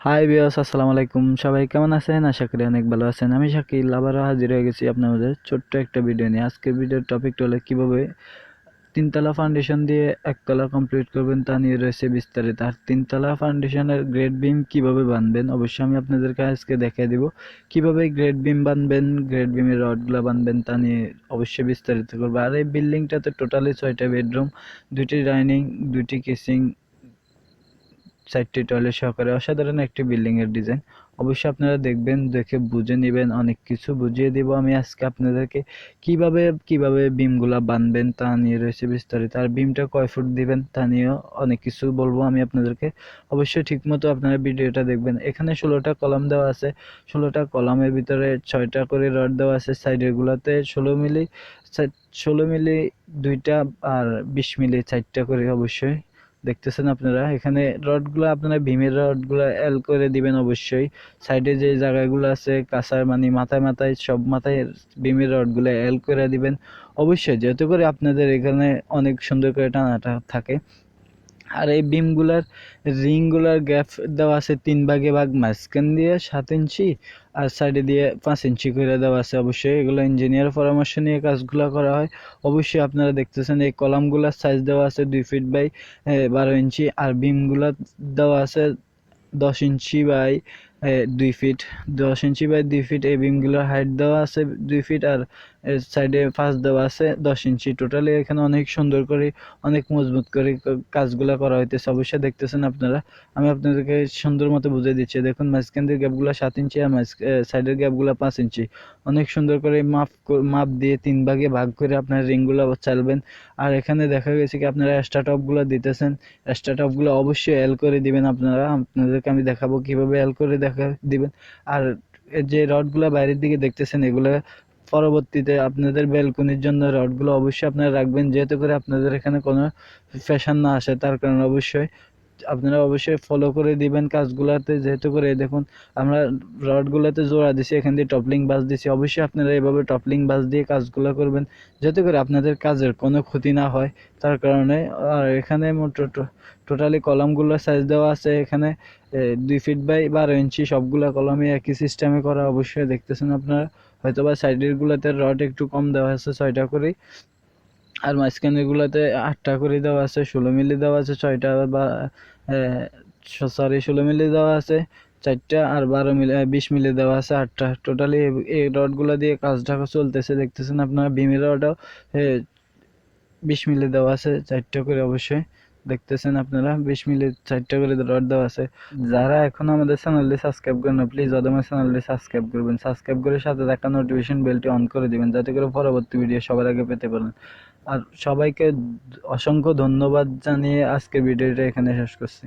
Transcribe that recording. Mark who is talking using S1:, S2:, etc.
S1: High বিয়স আসসালামু আলাইকুম। সবাই কেমন আছেন? আশা করি অনেক ভালো আছেন। আমি শাকিল, আবারও হাজির হয়ে গেছি আপনাদের ছোট্ট একটা ভিডিও নিয়ে। আজকের ভিডিওর টপিকটা হলো কীভাবে তিনতলা ফাউন্ডেশন দিয়ে একতলা কমপ্লিট করবেন তা নিয়ে রয়েছে বিস্তারিত। আর তিনতলা ফাউন্ডেশনের গ্রেড বিম কীভাবে বানবেন? অবশ্যই আমি আপনাদেরকে আজকে দেখিয়ে দিব। কীভাবে গ্রেড বিম বানবেন গ্রেড বিমের রডগুলো বানবেন তা নিয়ে অবশ্যই বিস্তারিত করব। আর এই বিল্ডিংটাতে টোটালি ছয়টা বেডরুম দুইটি ডাইনিং দুইটি কিচিং চারটি টয়লেট সহকারে অসাধারণ একটি বিল্ডিং এর ডিজাইন অবশ্যই আপনারা দেখবেন, দেখে বুঝে নেবেন, অনেক কিছু বুঝিয়ে দিব আমি আজকে আপনাদেরকে। কীভাবে কীভাবে বিমগুলা বানবেন তা নিয়ে রয়েছে বিস্তারিত। আর বিমটা কয় ফুট দিবেন তা নিয়েও অনেক কিছু বলব আমি আপনাদেরকে। অবশ্যই ঠিকমতো আপনারা ভিডিওটা দেখবেন। এখানে ষোলোটা কলাম দেওয়া আছে। ষোলোটা কলামের ভিতরে ছয়টা করে রড দেওয়া আছে সাইডের গুলাতে। ষোলো মিলি ষোলো মিলি দুইটা আর বিশ মিলি চারটা করে অবশ্যই দেখতেছেন আপনারা? এখানে রডগুলো আপনারা ভীমের রডগুলো এল করে দিবেন অবশ্যই। সাইডে যে জায়গাগুলো আছে কাঁচার মানে মাথায় মাথায়, সব মাথায় ভীমের রডগুলো এল করে দিবেন। অবশ্যই, যেহেতু করে আপনাদের এখানে অনেক সুন্দর করে টানাটা থাকে। আর এই বিমগুলার রিংগুলার গ্যাপ দেওয়া আছে তিন ভাগে ভাগ, মাঝখান দিয়ে সাত ইঞ্চি আর সাইডে দিয়ে পাঁচ ইঞ্চি করে দেওয়া আছে। অবশ্যই এগুলো ইঞ্জিনিয়ার পরামর্শ নিয়ে কাজগুলো করা হয়। অবশ্যই আপনারা দেখতেছেন এই কলামগুলার সাইজ দেওয়া আছে দুই ফিট বাই বারো ইঞ্চি আর বিমগুলা দেওয়া আছে দশ ইঞ্চি বাই দুই ফিট দশ ইঞ্চি বাই দুই ফিট এই বিমগুলোর হাইট দেওয়া আছে দুই ফিট আর সাইডে ফাঁস দেওয়া আছে দশ ইঞ্চি টোটালি এখানে অনেক সুন্দর করে, অনেক মজবুত করে কাজগুলো করা হইতেছে। অবশ্যই দেখতেছেন আপনারা। আমি আপনাদেরকে সুন্দর মতো বুঝিয়ে দিচ্ছি। দেখুন, মাঝখান দিয়ে গ্যাপগুলো সাত ইঞ্চি আর মাঝ সাইডের গ্যাপগুলো পাঁচ ইঞ্চি অনেক সুন্দর করে মাপ মাপ দিয়ে তিন ভাগে ভাগ করে আপনার রিংগুলো চালবেন। আর এখানে দেখা গেছে কি আপনারা এক্সট্রা টপগুলো দিতেছেন। এক্সট্রা অবশ্যই এল করে দিবেন আপনারা। আপনাদেরকে আমি দেখাবো কীভাবে এল করে দেখা দিবেন। আর যে রডগুলো বাইরের দিকে দেখতেছেন, এগুলো পরবর্তীতে আপনাদের ব্যালকনির জন্য রডগুলো অবশ্যই আপনারা রাখবেন। যেহেতু করে আপনাদের এখানে কোনো ফ্যাশন না আসে, তার কারণে অবশ্যই আপনারা অবশ্যই ফলো করে দিবেন কাজগুলোতে। যেহেতু করে দেখুন, আমরা রডগুলোতে জোড়া দিছি, এখান দিয়ে টপলিং বাস দিছি। অবশ্যই আপনারা এভাবে টপলিং বাস দিয়ে কাজগুলো করবেন। যাতে করে আপনাদের কাজের কোনো ক্ষতি না হয়, তার কারণে, আর এখানে টোটালি কলামগুলো সাইজ দেওয়া আছে। এখানে দুই ফিট বাই বারো ইঞ্চি সবগুলো কলমে একই সিস্টেমে করা। অবশ্যই দেখতেছেন আপনারা। হয়তো বা সাইডেরগুলাতে রড একটু কম দেওয়া আছে, ছয়টা করে আর মাঝখানের গুলাতে আটটা করে দেওয়া আছে, ষোলো মিলি দেওয়া আছে, ছয়টা বা সরি ষোলো মিলি দেওয়া আছে, চারটা আর বারো মিলি বিশ মিলি দেওয়া আছে আটটা। টোটালি এই রডগুলো দিয়ে কাজটা চলতেছে, দেখতেছেন আপনারা বিমের রডও বিশ মিলি দেওয়া আছে, চারটা করে অবশ্যই দেখতেছেন আপনারা, বিশ মিনিট চারটা করে রড দেওয়া আছে। যারা এখন আমাদের চ্যানেলটি সাবস্ক্রাইব করেন না প্লিজ আমার চ্যানেলটি সাবস্ক্রাইব করবেন। সাবস্ক্রাইব করে সাথে থাকা নোটিফিকেশন বেলটি অন করে দিবেন, যাতে করে পরবর্তী ভিডিও সবার আগে পেতে পারেন। আর সবাইকে অসংখ্য ধন্যবাদ জানিয়ে আজকের ভিডিওটা এখানে শেষ করছি।